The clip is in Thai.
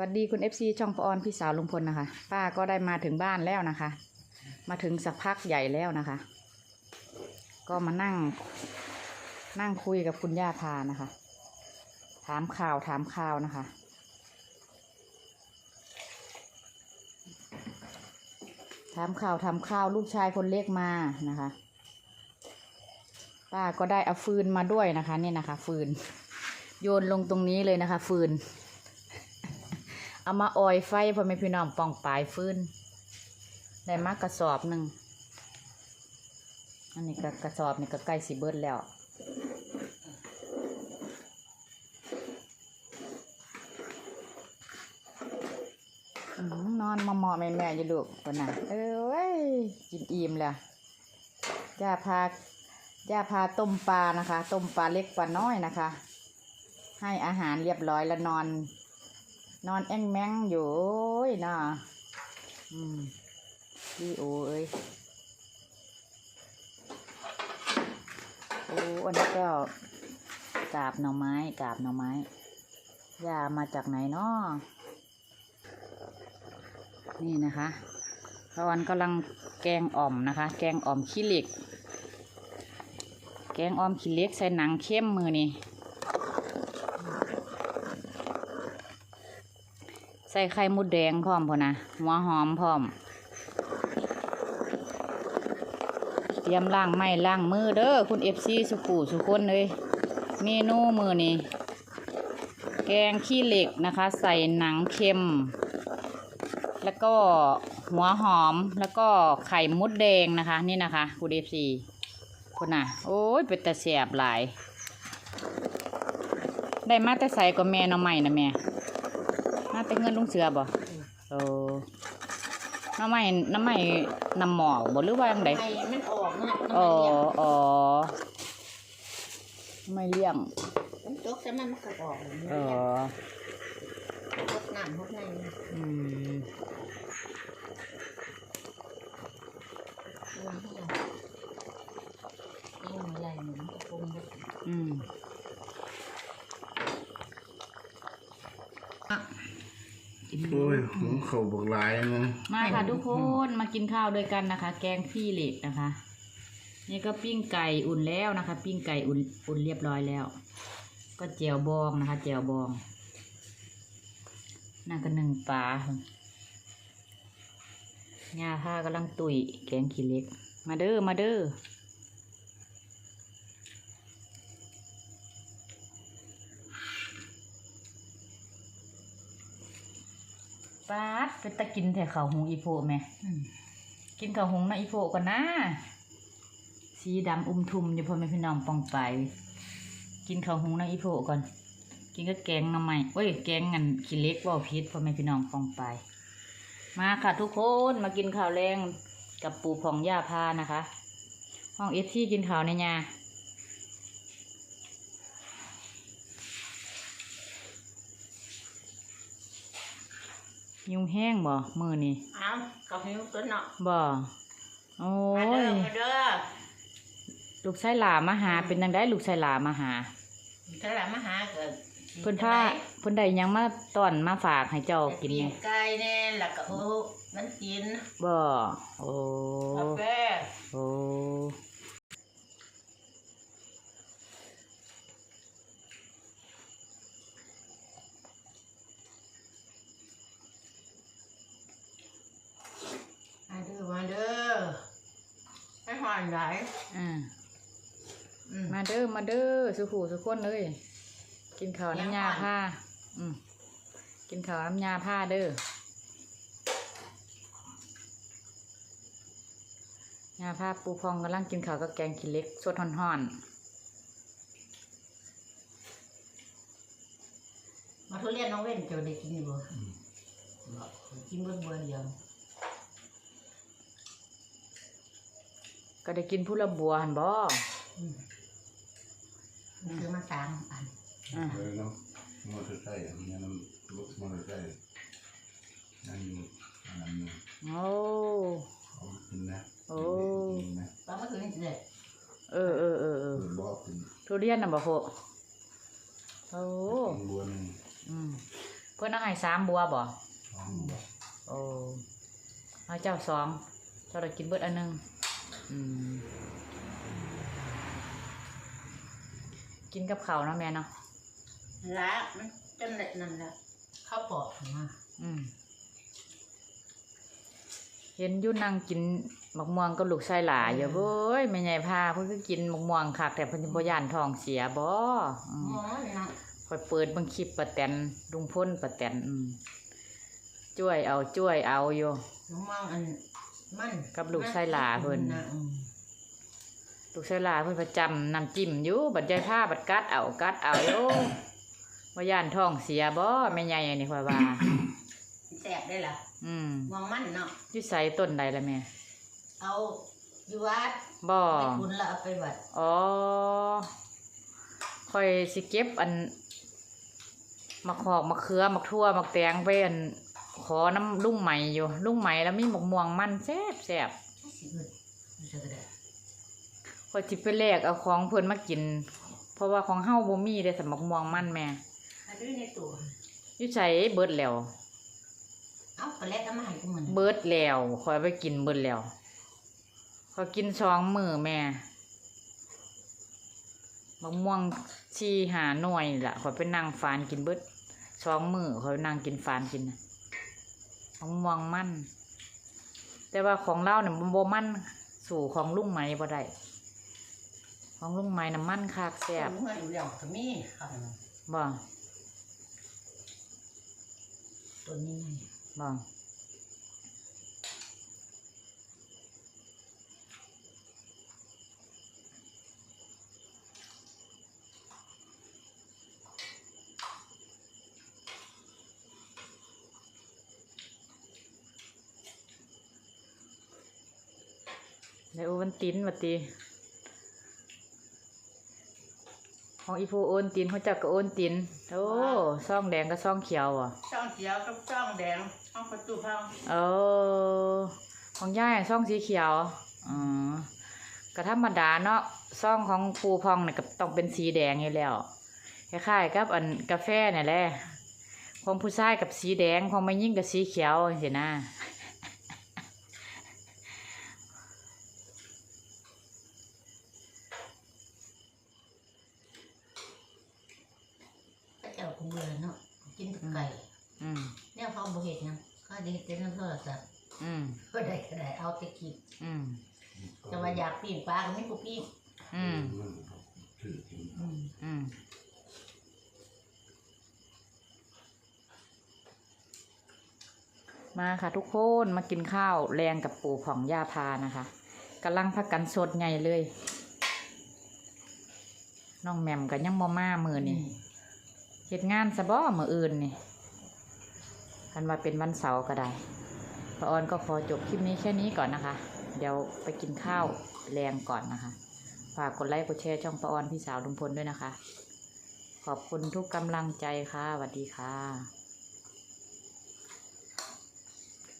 สวัสดีคุณ FC ช่องปออนพี่สาวลุงพลนะคะ ป้าก็ได้มาถึงบ้านแล้วนะคะ มาถึงสักพักใหญ่แล้วนะคะ ก็มานั่ง นั่งคุยกับคุณย่าพานะคะ ถามข่าวถามข่าวนะคะ ถามข่าวถามข่าวลูกชายคนเล็กมานะคะ ป้าก็ได้เอาฟืนมาด้วยนะคะ นี่นะคะ ฟืน โยนลงตรงนี้เลยนะคะ ฟืน เอามาออยไฟพ่อแม่พี่น้องปองปลายฟืนได้มากกระสอบหนึ่งอันนี้ก็กระสอบนี่ก็ใกล้สิเบิดแล้วอืมนอนมาเหมาะแม่อยู่ลูกคนน่ะเอ้ยกินอิ่มแล้วย่าพาย่าพาต้มปลานะคะ ต้มปลาเล็กปลาน้อยนะคะ ให้อาหารเรียบร้อยแล้วนอน นอนแอ่งแมงอยู่โอ้ยน่ะอืมพี่โอเอ้ยโอ้อันนี้ก็กาบหน่อไม้กาบหน่อไม้ยามาจากไหนเนาะนี่นะคะพระวันกำลังแกงอ่อมนะคะ แกงอ่อมขี้เหล็ก แกงอ่อมขี้เหล็กใส่หนังเข้มมือนี่ ใส่ไข่มุดแดงพร้อมพอนะหัวหอมพร้อม เตรียมล้างไม้ล้างมือเด้อคุณเอฟซีสุกูสุคนเลยเมนูมือนี่แกงขี้เหล็กนะคะ ใส่หนังเค็ม แล้วก็หัวหอมแล้วก็ไข่มุดแดงนะคะ นี่นะคะคุณเอฟซีคุณน่ะ โอ้ยเป็นตะเสียบหลาย ได้มาแต่ใส่ก็แม่น้องใหม่นะแม่ เป็นเงินลุงเสือบ่โอ้น้ำไม่น้ำไม่นำหมอกบ่หรือว่าจังไดไอ้มันออกเนาะอ๋อมันเลี้ยงอ๋อไม่เลี้ยงมันตกแต่มันมันก็ออกเลยเออรดน้ำรดน้ำอืมเลี้ยงเท่าไหร่เลี้ยงอะไรเหมือนกระพงเลยอืม โอ้ยผมเข่าบอกหลายนะมาค่ะทุกคนมากินข้าวด้วยกันนะคะ แกงพี่เหล็กนะคะ นี่ก็ปิ้งไก่อุ่นแล้วนะคะ ปิ้งไก่อุ่นอุ่นเรียบร้อยแล้ว ก็เจียวบองนะคะเจียวบองนั่นก็หนึ่งปลาย่าผ้ากำลังตุยแกงขี้เหล็ก มาเด้อมาเด้อ ปาดเป็นตะกินแต่ข้าวหงอีโพแม่อืมกินข้าวหงนะอีโพก่อนนะ สีดำอุ้มทุมอยู่พ่อแม่พี่น้องปองไป กินข้าวหงนะอีโพก่อน กินก็แกงหน่อไม้เว้ยแกงงันขี้เล็กว่าวพิษพ่อแม่พี่น้องปองไป มาค่ะทุกคนมากินข้าวแรงกับปู่ผ่องย่าพานะคะ ห้องเอสที่กินข้าวในยา ยุงแห้งบ่มือนี่เอาเขาหิวตัวเนาะบ่โอ้มาย เด้อมาเด้อลูกชายหลามาหาเป็นจังได้ลูกชายหลามาหา ถ้าหลานมาหาเกิดเพิ่นพาเพิ่นได้หยังมาต้อนมาฝากให้เจ้ากินกิไงนไก่แน่แล้วก็โอ้มันกินบ่โอ้ กาแฟโอ้ มาเด้อมาเด้อ ให้หอนไหลอ่าอืมมาเด้อมาเด้อสุขูสุขคนเลย กินข้าวน้ำยาผ้า อืมกินข้าวน้ำยาผ้าเด้อยาผ้าปูพองกำลังกินข้าวกับแกงขี้เหล็กสดห่อนมาทุเรียนน้องเว้นเจ้าได้กินอยู่บ่กินเบิ่งเบิ่งเดียว ก็ได้กินผู้ละบัวหันบ่อืมมันคือมาสามอันอ่าเลยเนาะมอเตอร์ไซค์เนี่ยน้ำรถมอเตอร์ไซค์นั่นอยู่อันนั้นอยู่โอ้ เขาขึ้นนะโอ้ขึ้นนะตอนเมื่อคืนนี่เด็ดเออเออเออเออเปิดบอกขึ้นทุเรียนน่ะบ่โหโอ้ข้างบนอืมเพื่อนเอาให้สามบัวบ่สองบ่โอ้เอาเจ้าสองเจ้าได้กินเบิดอันหนึงอืม กินกับข้าวเนาะแม่เนาะละมันจนเละนั่นแหละข้าวปอกมาอืมเห็นอยุ่นั่งกินมะม่วงกับลูกชายหลาอย่าเว้ยแม่ใหญ่พาเพิ่นก็กินมะม่วงคักแต่เพิ่นสิบ่ย่านท้องเสียบ่อืมหมอนี่นะคอยเปิดเบิ่งคลิปป้าแตนลุงพ้นป้าแตนอืมช่วยเอาช่วยเอาอยู่น้องมองอัน มันกับลูกชายหลาเพิ่นนะอืมลูกชายหลาเพิ่นประจำน้ำจิ้มอยู่บัดใจผ้าบัดกัดเอากัดเอาอยู่บ่ย่านท้องเสียบ่แม่ใหญ่อันนี้ค่อยว่าแสบได้ล่ะอืมมองมันเนาะอยู่ไสต้นใดล่ะแม่เอาอยู่วัดบ่ไปคุณแล้วเอาไปวัดอ๋อค่อยสิเก็บอันมะขอกมะเขือมะทั่วมะแตงไปอัน ขอน้ำลุงใหม่อยู่ลุงใหม่แล้วมีมะม่วงมันแซ่บแซ่บสิเกิดมันจะกระเดะข้อยสิไปแลกเอาของเพิ่นมากิน เพราะว่าของเฮาบ่มีเด้สำบักม่วงมันแม่อันนี้ในตัวอยู่ไสเบิดแล้วเอาไปแลกก็มาให้กูเหมือนเบิดแล้วข้อยเอาไปกินเบิดแล้วข้อยกินสองมื้อแม่บักม่วงชีหาหน่วยนี่ล่ะข้อยไปนั่งฟานกินเบิดสองมื้อข้อยนั่งกินฟานกินน่ะ บักม่วงมันแต่ว่าของเราเนี่ยมันบ่มันสู่ของลุงไหมบ่ได้ของลุงไหมน่ะมันคักแซ่บเมื่ออยู่แล้วก็มีครับบ่ตัวนี้ไงบ่ ในโอวันตินวัดตีของอีโฟโอนตินเขาจักก็โอนตินโอ้ซ่องแดงกับซ่องเขียวอะช่องเขียวกับช่องแดงช่องประตูพังเออของย่ายซ่องสีเขียวอ๋อก็ธรรมดาเนาะซ่องของปูพองเนี่ยก็ต้องเป็นสีแดงอยู่แล้วคล้ายๆกับอันกาแฟเนี่ยแหละของผู้ชายกับสีแดงของไม่ยิ่งกับสีเขียวเห็นนะ ก็เจ้าคงเบื่อเนาะกินแต่ ไก่อืมเนี่ยเขาบอกเหตุนะเขาได้เต้นน้ำโทรศัพท์อืมก็ได้ก็ได้เอาแต่กินอืมแต่ว่าอยากปิ้งปลาก็ไม่กูปิ้งอืมถือกินอืมอืมมาค่ะทุกคนมากินข้าวแรงกับปู่ของย่าพานะคะกำลังพักกันสดไงเลย น้องแหมมกับยังมอมามือนี่เหตุงานสะบ้อมืออื่นนี่ กันว่าเป็นวันเสาร์ก็ได้พระออนก็ขอจบคลิปนี้แค่นี้ก่อนนะคะ เดี๋ยวไปกินข้าวแรงก่อนนะคะ ฝากกดไลค์กดแชร์ช่องประออนพี่สาวลุงพลด้วยนะคะ ขอบคุณทุกกำลังใจค่ะสวัสดีค่ะ